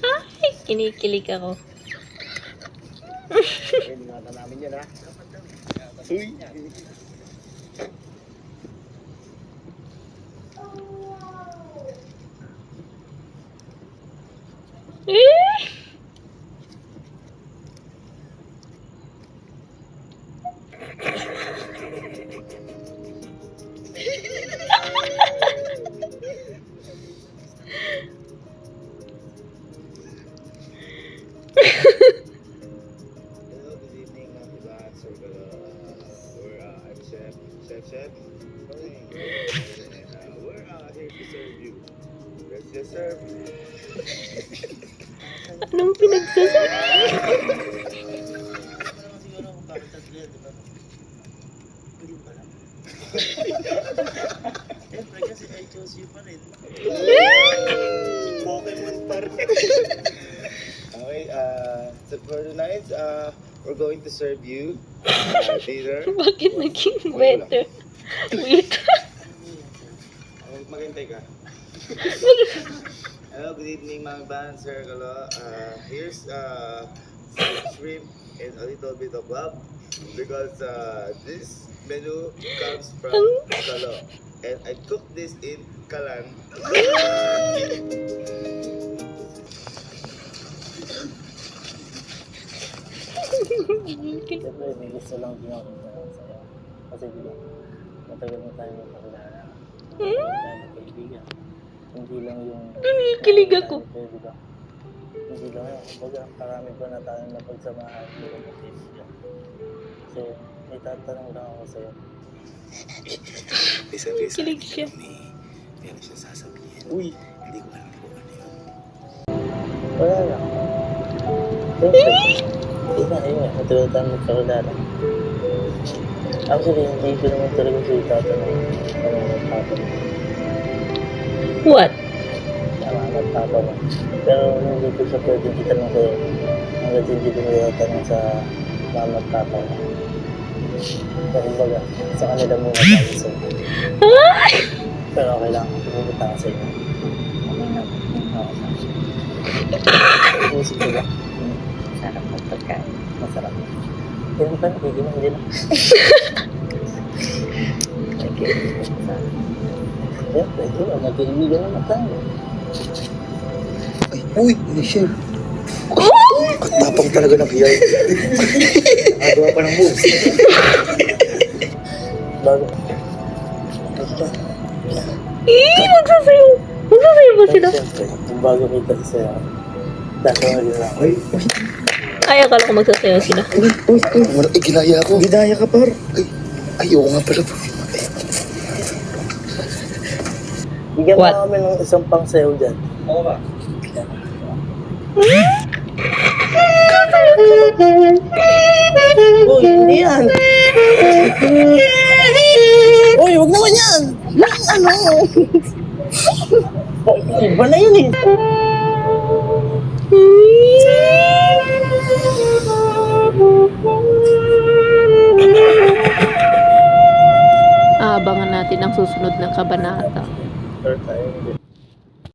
Ay, kinikilig ako. Ingatan namin yan ha. Uy! Hello, good evening mga kibat. So, uh, we're, uh, I'm Chef, Chef, Chef. And, uh, we're uh, here to serve you. Let's just serve. Anong pinagsasabi? Siyempre kasi I chose you pa rin. Pokemon pa rin. So for tonight, uh, we're going to serve you uh, dinner. Bakit naging better? Wait. Mag- Maghintay ka. Hello, good evening mga ban, Sir Galo. Uh, here's uh, shrimp and a little bit of love because uh, this menu comes from Galo. And I cook this in Kalan. Siyempre, may gusto lang din ako sa'yo. Kasi di ba, matagal na tayo magkakilala. Tayo magkaibigan. Hindi lang yung... Kinikilig ako. Tayo, di ba? Hindi lang yun. Kumbaga, marami pa na tayong napagsamahan bilang magkaibigan. So, may tatanong lang ako sa'yo. Kilig siya. Meron siya sasabihin. Uy! Hindi ko alam kung ano yun. Wala lang. Siyempre, hindi na, yun nga, matagal tayo magkakilala. Actually, hindi ko naman talaga siya tatanong ano ang papa mo. What? Tama, nagpapa mo. Pero hindi ko siya pwedeng itanong sa'yo hanggat hindi ko siya tanong sa mama at papa mo. So, kumbaga, sa kanila muna tayo sa'yo. Ay! Pero okay lang, pupunta ka sa inyo. Okay lang. Oo. Inisip ko ba? Sarap ng pagkain. Masarap. Hindi pa, hindi na, hindi na. Okay. Siyempre, di ba, magkaibigan naman tayo. Ay, uy! Siya? Katapang talaga ng hiyay. Nagawa pa ng moves. Bago. Eh, magsasayo. Magsasayo ba sila? Bago kita isa, tatawag nila ako. Ay, Ay, akala ko magsasayo sila. uy, uy, uy. Wala, eh, ginaya ako. Ginaya ka, par. Ay, ayoko nga pala. Bigyan mo What? kami ng isang pang sayo dyan. Oo ba? Uy, hindi yan. Uy, wag naman yan. Ano? Iba na yun eh. Susunod na kabanata.